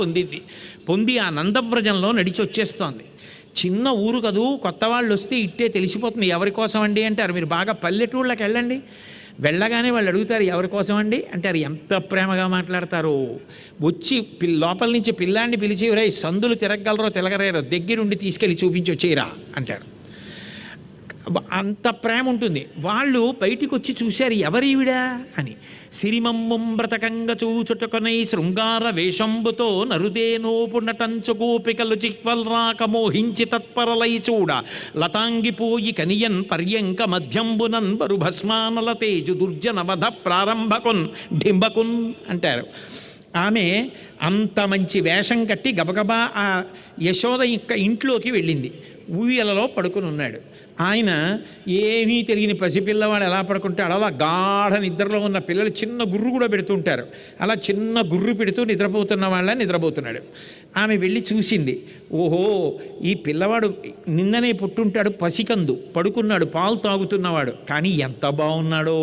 పొందింది. పొంది ఆ నందవ్రజంలో నడిచి వచ్చేస్తోంది చిన్న ఊరు కదూ కొత్త వాళ్ళు వస్తే ఇట్టే తెలిసిపోతుంది. ఎవరి కోసం అండి అంటారు? మీరు బాగా పల్లెటూళ్ళకి వెళ్ళండి వెళ్ళగానే వాళ్ళు అడుగుతారు ఎవరి కోసం అండి అంటారు ఎంత ప్రేమగా మాట్లాడతారు. వచ్చి పిల్ లోపల నుంచి పిల్లాన్ని పిలిచి రే సందులు తిరగలరో తిరగలేరో దగ్గరుండి తీసుకెళ్ళి చూపించి వచ్చేయరా అంటారు. అంత ప్రేమ ఉంటుంది. వాళ్ళు బయటికి వచ్చి చూశారు ఎవరీవిడా అని. సిరిమమ్మం బ్రతకంగ చూచుటకునై శృంగార వేషంబుతో నరుదేనోపునటంచు గోపికలు చిక్వల్ రాక మోహించి తత్పరలై చూడ. లతాంగిపోయి కనియన్ పర్యంక మధ్యంబునన్ బరు భస్మానల తేజు దుర్జనవధ ప్రారంభకున్ డింబకున్ అంటారు. ఆమె అంత మంచి వేషం కట్టి గబగబా ఆ యశోద యొక్క ఇంట్లోకి వెళ్ళింది. ఊయలలో పడుకుని ఉన్నాడు. ఆయన ఏమీ తెలియని పసిపిల్లవాడు ఎలా పడుకుంటాడు అలా గాఢ నిద్రలో ఉన్న పిల్లలు చిన్న గుర్రు కూడా పెడుతుంటారు అలా చిన్న గుర్రు పెడుతూ నిద్రపోతున్న వాళ్ళ నిద్రపోతున్నాడు. ఆమె వెళ్ళి చూసింది. ఓహో ఈ పిల్లవాడు నిన్ననే పుట్టుంటాడు పసికందు. పడుకున్నాడు పాలు తాగుతున్నవాడు. కానీ ఎంత బాగున్నాడో.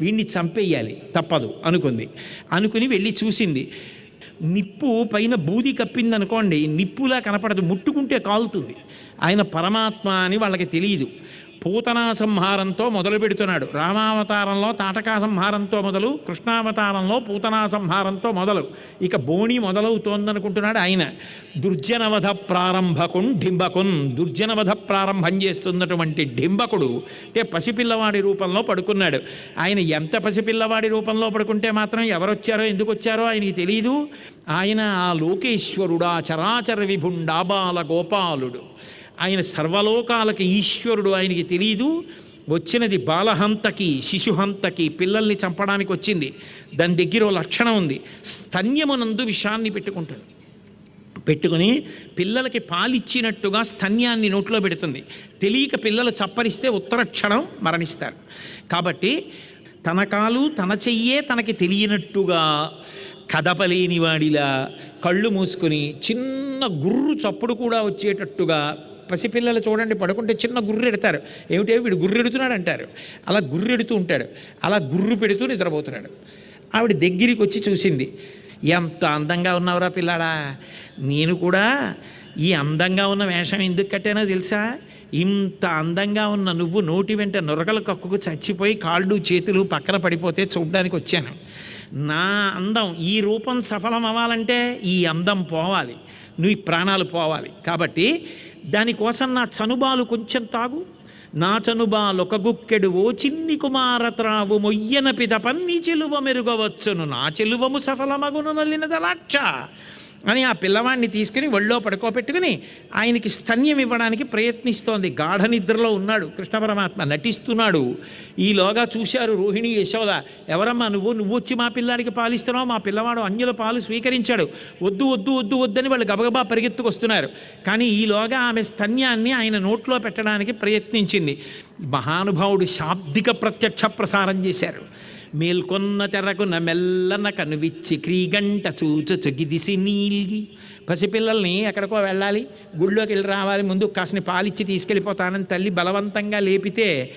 వీడిని చంపేయాలి. తప్పదు అనుకుంది. అనుకుని వెళ్ళి చూసింది. నిప్పు పైన బూది కప్పింది అనుకోండి నిప్పులా కనపడదు ముట్టుకుంటే కాలుతుంది. ఆయన పరమాత్మ అని వాళ్ళకి తెలియదు. పూతనా సంహారంతో మొదలు పెడుతున్నాడు. రామావతారంలో తాటకా సంహారంతో మొదలు కృష్ణావతారంలో పూతనా సంహారంతో మొదలు. ఇక బోణి మొదలవుతోందనుకుంటున్నాడు ఆయన. దుర్జనవధ ప్రారంభకున్ డింబకున్ దుర్జనవధ ప్రారంభం చేస్తున్నటువంటి డింబకుడు అంటే పసిపిల్లవాడి రూపంలో పడుకున్నాడు. ఆయన ఎంత పసిపిల్లవాడి రూపంలో పడుకుంటే మాత్రం ఎవరొచ్చారో ఎందుకు వచ్చారో ఆయనకి తెలియదు ఆయన ఆ లోకేశ్వరుడా చరాచర విభుండాబాల గోపాలుడు ఆయన సర్వలోకాలకి ఈశ్వరుడు ఆయనకి తెలియదు వచ్చినది బాలహంతకి శిశుహంతకి పిల్లల్ని చంపడానికి వచ్చింది. దాని దగ్గర లక్షణం ఉంది. స్తన్యమునందు విషాన్ని పెట్టుకుంటాడు. పెట్టుకుని పిల్లలకి పాలిచ్చినట్టుగా స్తన్యాన్ని నోట్లో పెడుతుంది. తెలియక పిల్లలు చప్పరిస్తే ఉత్తర క్షణం మరణిస్తారు. కాబట్టి తన కాలు తన చెయ్యే తనకి తెలియనట్టుగా కదపలేని వాడిలా కళ్ళు మూసుకొని చిన్న గుర్రు చప్పుడు కూడా వచ్చేటట్టుగా పసిపిల్లలు చూడండి పడుకుంటే చిన్న గుర్రు ఎడతారు. ఏమిటే? వీడు గుర్రెడుతున్నాడు అంటారు. అలా గుర్రు ఎడుతూ ఉంటాడు. అలా గుర్రు పెడుతూ నిద్రపోతున్నాడు. ఆవిడ దగ్గరికి వచ్చి చూసింది ఎంత అందంగా ఉన్నావురా పిల్లాడా. నేను కూడా ఈ అందంగా ఉన్న వేషం ఎందుకు కట్టానో తెలుసా? ఇంత అందంగా ఉన్న నువ్వు నోటి వెంట నొరకల కక్కుకు చచ్చిపోయి కాళ్ళు చేతులు పక్కన పడిపోతే చూడడానికి వచ్చాను. నా అందం ఈ రూపం సఫలం అవ్వాలంటే ఈ అందం పోవాలి. నువ్వు ప్రాణాలు పోవాలి. కాబట్టి దానికోసం నా చనుబాలు కొంచెం తాగు. నా చనుబాలొక గుక్కెడు ఓ చిన్ని కుమారత్రావు మొయ్యన పిదపన్ని చెలువ మెరుగవచ్చును. నా చెలువము సఫలమగును నల్లినదలాక్ష అని ఆ పిల్లవాడిని తీసుకుని ఒళ్ళో పడుకోబెట్టుకుని ఆయనకి స్తన్యం ఇవ్వడానికి ప్రయత్నిస్తోంది. గాఢ నిద్రలో ఉన్నాడు. కృష్ణ పరమాత్మ నటిస్తున్నాడు. ఈలోగా చూశారు రోహిణి యశోద. ఎవరమ్మా నువ్వు? నువ్వు వచ్చి మా పిల్లాడికి పాలిస్తున్నావు. మా పిల్లవాడు అన్యుల పాలు స్వీకరించాడు. వద్దు వద్దు వద్దు వద్దని వాళ్ళు గబగబా పరిగెత్తుకొస్తున్నారు. కానీ ఈలోగా ఆమె స్తన్యాన్ని ఆయన నోట్లో పెట్టడానికి ప్రయత్నించింది. మహానుభావుడు శాబ్దిక ప్రత్యక్ష ప్రసారం చేశారు. మేల్కొన్న తెరకున మెల్లన కనువిచ్చి క్రీగంట చూచు చొగిదిసి నీల్గి. పసిపిల్లల్ని ఎక్కడికో వెళ్ళాలి గుళ్ళోకి వెళ్ళి రావాలి ముందు కాసిన పాలిచ్చి తీసుకెళ్ళిపోతానని తల్లి బలవంతంగా లేపితే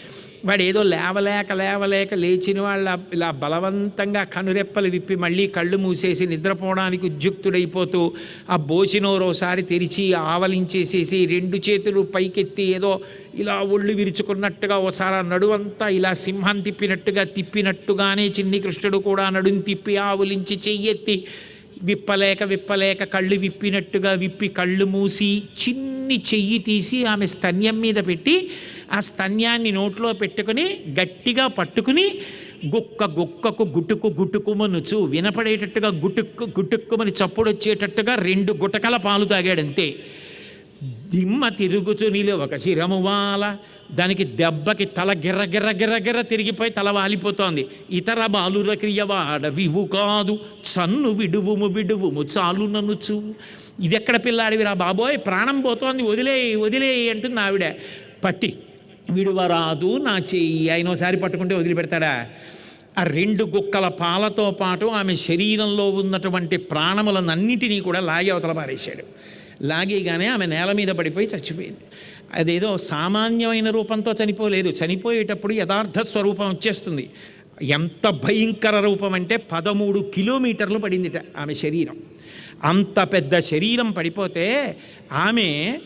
వాడు ఏదో లేవలేక లేవలేక లేచిన వాళ్ళ ఇలా బలవంతంగా కనురెప్పలు విప్పి మళ్ళీ కళ్ళు మూసేసి నిద్రపోవడానికి ఉద్యుక్తుడైపోతూ ఆ బోసినోరోసారి తెరిచి ఆవలించేసేసి రెండు చేతులు పైకెత్తి ఏదో ఇలా ఒళ్ళు విరుచుకున్నట్టుగా ఓసారి ఆ నడువంతా ఇలా సింహం తిప్పినట్టుగా తిప్పినట్టుగానే చిన్ని కృష్ణుడు కూడా నడుం తిప్పి ఆవులించి చెయ్యెత్తి విప్పలేక విప్పలేక కళ్ళు విప్పినట్టుగా విప్పి కళ్ళు మూసి చిన్న చెయ్యి తీసి ఆమె స్తన్యం మీద పెట్టి ఆ స్తన్యాన్ని నోట్లో పెట్టుకుని గట్టిగా పట్టుకుని గుక్క గుక్కకు గుటుకు గుటుకుమనుచు వినపడేటట్టుగా గుటుక్కు గుటుక్కుమని చప్పుడు వచ్చేటట్టుగా రెండు గుటకల పాలు తాగాడంతే. దిమ్మ తిరుగుచు నీలో ఒక శిరమువాల దానికి దెబ్బకి తల గిర్ర గిర్ర గిర్ర గిర్ర తిరిగిపోయి తల వాలిపోతోంది. ఇతర బాలుర క్రియవాడ వివు కాదు. చన్ను విడువుము విడువుము చాలు ననుచు. ఇది ఎక్కడ పిల్లాడివిరా బాబోయ్? ప్రాణం పోతోంది. వదిలేయి వదిలేయి అంటుంది ఆవిడ. పట్టి విడువరాదు నా చెయ్యి. ఆయన ఒకసారి పట్టుకుంటే వదిలిపెడతాడా? ఆ రెండు గుక్కల పాలతో పాటు ఆమె శరీరంలో ఉన్నటువంటి ప్రాణములనన్నిటినీ కూడా లాగి అవతల పారేశాడు. లాగేగానే ఆమె నేల మీద పడిపోయి చచ్చిపోయింది. అదేదో సామాన్యమైన రూపంతో చనిపోలేదు. చనిపోయేటప్పుడు యథార్థ స్వరూపం వచ్చేస్తుంది. ఎంత భయంకర రూపం అంటే పదమూడు కిలోమీటర్లు పడిందిట ఆమె శరీరం. అంత పెద్ద శరీరం పడిపోతే ఆమె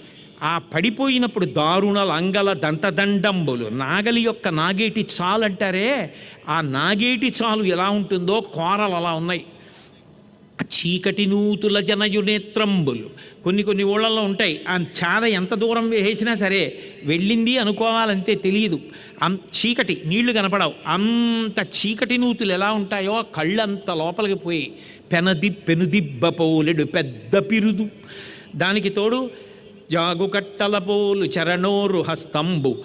ఆ పడిపోయినప్పుడు దారుణ లంగల దంతదండంబులు నాగలి యొక్క నాగేటి చాలు అంటారే ఆ నాగేటి చాలు ఎలా ఉంటుందో కోరలు అలా ఉన్నాయి. చీకటి నూతుల జనయునేత్రంబులు కొన్ని కొన్ని ఊళ్ళల్లో ఉంటాయి. ఆ చాద ఎంత దూరం వేసినా సరే వెళ్ళింది అనుకోవాలంతే తెలియదు. అం చీకటి నీళ్ళు కనపడవు. అంత చీకటి నూతులు ఎలా ఉంటాయో కళ్ళంత కళ్ళు అంత లోపలికి పోయి పెనది పెనుదిబ్బ పోలెడు పెద్ద పిరుదు. దానికి తోడు జాగుకట్టల పోలు చరణోరు హస్తంబు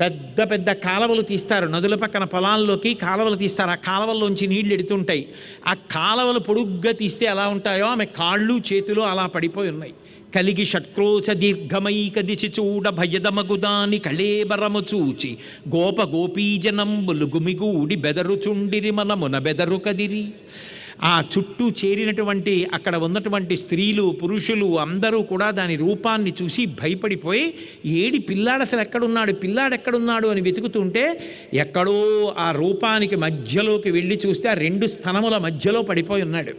పెద్ద పెద్ద కాలవలు తీస్తారు. నదుల పక్కన పొలాల్లోకి కాలవలు తీస్తారు. ఆ కాలవల్లోంచి నీళ్ళు ఎడుతుంటాయి. ఆ కాలవలు పొడుగ్గా తీస్తే ఎలా ఉంటాయో ఆమె కాళ్ళు చేతులు అలా పడిపోయి ఉన్నాయి. కలిగి షట్క్రోశ దీర్ఘమైక దిశ చూడ భయదమగుదాని కళేబరము చూచి గోప గోపీజనంబులు గుమిగూడి బెదరుచుండిరి మనమున బెదరు కదిరి. ఆ చుట్టూ చేరినటువంటి అక్కడ ఉన్నటువంటి స్త్రీలు పురుషులు అందరూ కూడా దాని రూపాన్ని చూసి భయపడిపోయి ఏడి పిల్లాడు అసలు ఎక్కడున్నాడు? పిల్లాడు ఎక్కడున్నాడు? అని వెతుకుతుంటే ఎక్కడో ఆ రూపానికి మధ్యలోకి వెళ్ళి చూస్తే ఆ రెండు స్థనముల మధ్యలో పడిపోయి ఉన్నాడు.